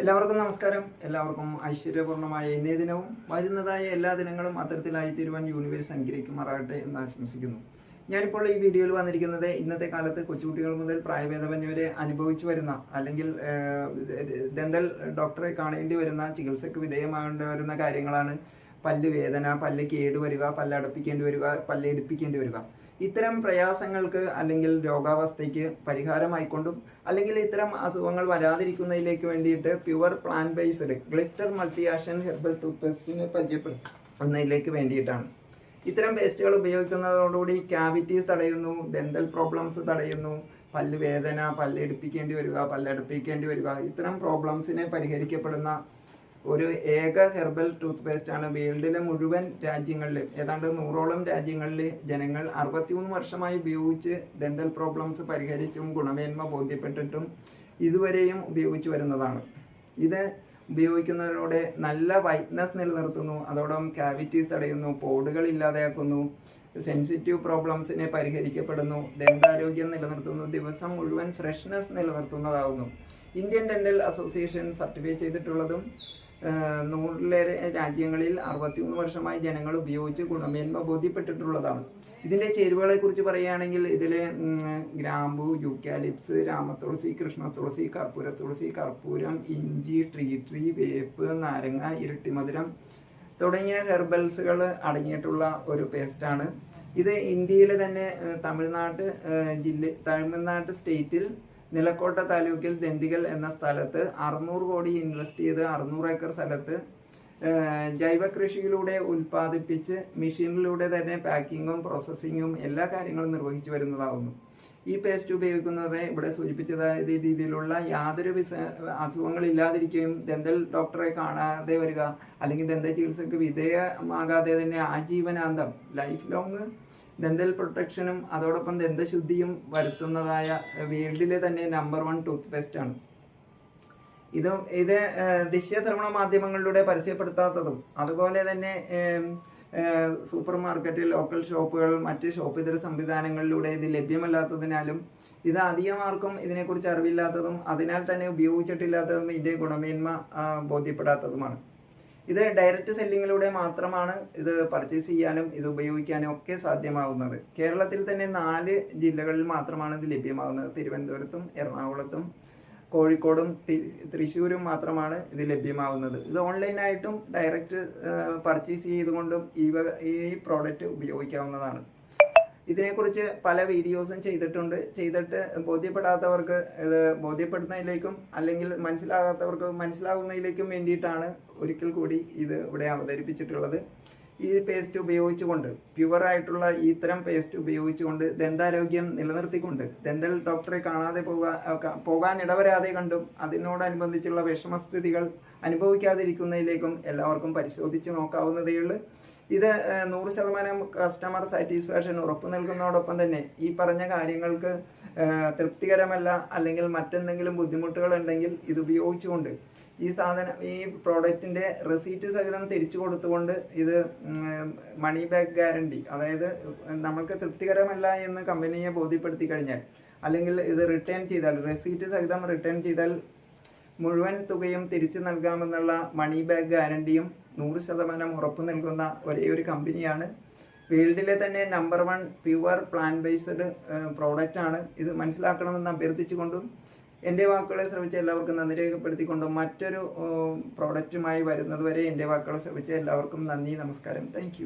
എല്ലാവർക്കും നമസ്കാരം. എല്ലാവർക്കും ഐശ്വര്യപൂർണമായ ഇന്നേ ദിനവും. വരുന്നതായ എല്ലാ ദിനങ്ങളും അത്തരത്തിലായി തീരുവാൻ യൂണിവേഴ്സ് അനുഗ്രഹിക്കുമാറാകട്ടെ എന്ന് ആശംസിക്കുന്നു. ഞാനിപ്പോൾ ഈ വീഡിയോയിൽ വന്നിരിക്കുന്നത് ഇന്നത്തെ കാലത്ത് കൊച്ചുകുട്ടികൾ മുതൽ പ്രായഭേദമന്യവരെ അനുഭവിച്ചു വരുന്ന അല്ലെങ്കിൽ ദന്തൽ ഡോക്ടറെ കാണേണ്ടി വരുന്ന ചികിത്സയ്ക്ക് വിധേയമാകേണ്ടി വരുന്ന കാര്യങ്ങളാണ് പല്ല് വേദന പല്ല് കേടുവരിക പല്ല് അടപ്പിക്കേണ്ടി വരിക പല്ല് എടുപ്പിക്കേണ്ടി വരിക. ഇത്തരം പ്രയാസങ്ങൾക്ക് അല്ലെങ്കിൽ രോഗാവസ്ഥയ്ക്ക് പരിഹാരമായിക്കൊണ്ടും അല്ലെങ്കിൽ ഇത്തരം അസുഖങ്ങൾ വരാതിരിക്കുന്നതിലേക്ക് വേണ്ടിയിട്ട് pure plant based Glister multi action herbal tooth പേസ്റ്റിനെ പരിചയപ്പെടുത്തുന്നതിലേക്ക് വേണ്ടിയിട്ടാണ്. ഇത്തരം പേസ്റ്റുകൾ ഉപയോഗിക്കുന്നതോടുകൂടി ക്യാവിറ്റീസ് തടയുന്നു ഡെന്തൽ പ്രോബ്ലംസ് തടയുന്നു പല്ല് വേദന പല്ല് എടുപ്പിക്കേണ്ടി വരിക പല്ല് അടുപ്പിക്കേണ്ടി വരിക ഇത്തരം പ്രോബ്ലംസിനെ പരിഹരിക്കപ്പെടുന്ന ഒരു ഏക ഹെർബൽ ടൂത്ത് പേസ്റ്റ് ആണ് വേൾഡിലെ മുഴുവൻ രാജ്യങ്ങളിൽ ഏതാണ്ട് നൂറോളം രാജ്യങ്ങളിൽ ജനങ്ങൾ അറുപത്തിമൂന്ന് വർഷമായി ഉപയോഗിച്ച് ഡെന്തൽ പ്രോബ്ലംസ് പരിഹരിച്ചും ഗുണമേന്മ ബോധ്യപ്പെട്ടിട്ടും ഇതുവരെയും ഉപയോഗിച്ചു വരുന്നതാണ്. ഇത് ഉപയോഗിക്കുന്നതിലൂടെ നല്ല വൈറ്റ്നസ് നിലനിർത്തുന്നു അതോടൊപ്പം കാവിറ്റീസ് തടയുന്നു പോടുകൾ ഇല്ലാതെയാക്കുന്നു സെൻസിറ്റീവ് പ്രോബ്ലംസിനെ പരിഹരിക്കപ്പെടുന്നു ദന്താരോഗ്യം നിലനിർത്തുന്നു ദിവസം മുഴുവൻ ഫ്രഷ്നെസ് നിലനിർത്തുന്നതാകുന്നു ഇന്ത്യൻ ഡെന്റൽ അസോസിയേഷൻ സർട്ടിഫൈ ചെയ്തിട്ടുള്ളതും നൂറിലേറെ രാജ്യങ്ങളിൽ അറുപത്തിമൂന്ന് വർഷമായി ജനങ്ങൾ ഉപയോഗിച്ച് ഗുണമേന്മ ബോധ്യപ്പെട്ടിട്ടുള്ളതാണ്. ഇതിന്റെ ചേരുവകളെ കുറിച്ച് പറയുകയാണെങ്കിൽ ഇതിൽ ഗ്രാമ്പു യൂക്കാലിപ്സ് രാമതുളസി കൃഷ്ണതുളസി കർപ്പൂര തുളസി കർപ്പൂരം ഇഞ്ചി ട്രീ ട്രീ വേപ്പ് നാരങ്ങ ഇരട്ടിമധുരം തുടങ്ങിയ ഹെർബൽസുകൾ അടങ്ങിയിട്ടുള്ള ഒരു പേസ്റ്റാണ്. ഇത് ഇന്ത്യയിലെ തന്നെ തമിഴ്നാട് ജില്ല തമിഴ്നാട് സ്റ്റേറ്റിൽ നിലക്കോട്ട താലൂക്കിൽ ദന്തികൾ എന്ന സ്ഥലത്ത് അറുന്നൂറ് കോടി ഇൻവെസ്റ്റ് ചെയ്ത് അറുന്നൂറ് ഏക്കർ സ്ഥലത്ത് ജൈവ കൃഷിയിലൂടെ ഉൽപ്പാദിപ്പിച്ച് മെഷീനിലൂടെ തന്നെ പാക്കിങ്ങും പ്രോസസ്സിങ്ങും എല്ലാ കാര്യങ്ങളും നിർവഹിച്ചു വരുന്നതാകുന്നു ഈ പേസ്റ്റ് ഉപയോഗിക്കുന്നവരെ ഇവിടെ സൂചിപ്പിച്ചതായ രീതിയിലുള്ള യാതൊരു വിസ അസുഖങ്ങളില്ലാതിരിക്കുകയും ദന്തൽ ഡോക്ടറെ കാണാതെ വരിക അല്ലെങ്കിൽ ദന്ത ചികിത്സക്ക് വിധേയമാകാതെ തന്നെ ആജീവനാന്തം ലൈഫ് ലോങ് ദന്തൽ പ്രൊട്ടക്ഷനും അതോടൊപ്പം ദന്തശുദ്ധിയും വരുത്തുന്നതായ വേൾഡിലെ തന്നെ നമ്പർ വൺ ടൂത്ത് പേസ്റ്റാണ് ഇത് ഇത് ദേശീയ ശ്രവണ മാധ്യമങ്ങളിലൂടെ പരസ്യപ്പെടുത്താത്തതും അതുപോലെ തന്നെ സൂപ്പർ മാർക്കറ്റ് ലോക്കൽ ഷോപ്പുകൾ മറ്റ് ഷോപ്പ് ഇതര സംവിധാനങ്ങളിലൂടെ ഇത് ലഭ്യമല്ലാത്തതിനാലും ഇത് അധികമാർക്കും ഇതിനെക്കുറിച്ച് അറിവില്ലാത്തതും അതിനാൽ തന്നെ ഉപയോഗിച്ചിട്ടില്ലാത്തതും ഇതിന്റെ ഗുണമേന്മ ബോധ്യപ്പെടാത്തതുമാണ്. ഇത് ഡയറക്റ്റ് സെല്ലിങ്ങിലൂടെ മാത്രമാണ് ഇത് പർച്ചേസ് ചെയ്യാനും ഇത് ഉപയോഗിക്കാനും ഒക്കെ സാധ്യമാകുന്നത് കേരളത്തിൽ തന്നെ നാല് ജില്ലകളിൽ മാത്രമാണ് ഇത് ലഭ്യമാകുന്നത് തിരുവനന്തപുരത്തും എറണാകുളത്തും കോഴിക്കോടും തൃശ്ശൂരും മാത്രമാണ് ഇത് ലഭ്യമാവുന്നത്. ഇത് ഓൺലൈനായിട്ടും ഡയറക്റ്റ് പർച്ചേസ് ചെയ്തുകൊണ്ടും ഈ ഈ പ്രോഡക്റ്റ് ഉപയോഗിക്കാവുന്നതാണ്. ഇതിനെക്കുറിച്ച് പല വീഡിയോസും ചെയ്തിട്ടുണ്ട്. ചെയ്തിട്ട് ബോധ്യപ്പെടാത്തവർക്ക് ഇത് ബോധ്യപ്പെടുന്നതിലേക്കും അല്ലെങ്കിൽ മനസ്സിലാകാത്തവർക്ക് മനസ്സിലാകുന്നതിലേക്കും വേണ്ടിയിട്ടാണ് ഒരിക്കൽ കൂടി ഇത് ഇവിടെ അവതരിപ്പിച്ചിട്ടുള്ളത്. ഈ പേസ്റ്റ് ഉപയോഗിച്ചുകൊണ്ട് പ്യുവറായിട്ടുള്ള ഇത്തരം പേസ്റ്റ് ഉപയോഗിച്ചുകൊണ്ട് ദന്താരോഗ്യം നിലനിർത്തിക്കൊണ്ട് ദന്തൽ ഡോക്ടറെ കാണാതെ പോകാൻ പോകാൻ ഇടവരാതെ കണ്ടും അതിനോടനുബന്ധിച്ചുള്ള വിഷമസ്ഥിതികൾ അനുഭവിക്കാതിരിക്കുന്നതിലേക്കും എല്ലാവർക്കും പരിശോധിച്ച് നോക്കാവുന്നതേയുള്ളൂ ഇത് നൂറ് ശതമാനം കസ്റ്റമർ സാറ്റിസ്ഫാക്ഷൻ ഉറപ്പു നൽകുന്നതോടൊപ്പം തന്നെ ഈ പറഞ്ഞ കാര്യങ്ങൾക്ക് തൃപ്തികരമല്ല അല്ലെങ്കിൽ മറ്റെന്തെങ്കിലും ബുദ്ധിമുട്ടുകൾ ഉണ്ടെങ്കിൽ ഇത് ഉപയോഗിച്ചുകൊണ്ട് ഈ സാധനം ഈ പ്രോഡക്റ്റിന്റെ റെസീറ്റ് സഹിതം തിരിച്ചു കൊടുത്തുകൊണ്ട് ഇത് മണി ബാക്ക് ഗ്യാരണ്ടി. അതായത് നമ്മൾക്ക് തൃപ്തികരമല്ല എന്ന് കമ്പനിയെ ബോധ്യപ്പെടുത്തി കഴിഞ്ഞാൽ അല്ലെങ്കിൽ ഇത് റിട്ടേൺ ചെയ്താൽ റെസീറ്റ് സഹിതം റിട്ടേൺ ചെയ്താൽ മുഴുവൻ തുകയും തിരിച്ചു നൽകാമെന്നുള്ള മണി ബാക്ക് ഗ്യാരണ്ടിയും നൂറ് ശതമാനം ഉറപ്പ് നൽകുന്ന ഒരേ ഒരു കമ്പനിയാണ്. വേൾഡിലെ തന്നെ number one pure plant based പ്രോഡക്റ്റാണ് ഇത് മനസ്സിലാക്കണമെന്ന് അഭ്യർത്ഥിച്ചുകൊണ്ടും എന്റെ വാക്കുകളെ ശ്രമിച്ച എല്ലാവർക്കും നന്ദി രേഖപ്പെടുത്തിക്കൊണ്ട് മറ്റൊരു പ്രോഡക്റ്റുമായി വരുന്നതുവരെ എന്റെ വാക്കുകളെ ശ്രമിച്ച എല്ലാവർക്കും നന്ദി നമസ്കാരം. താങ്ക്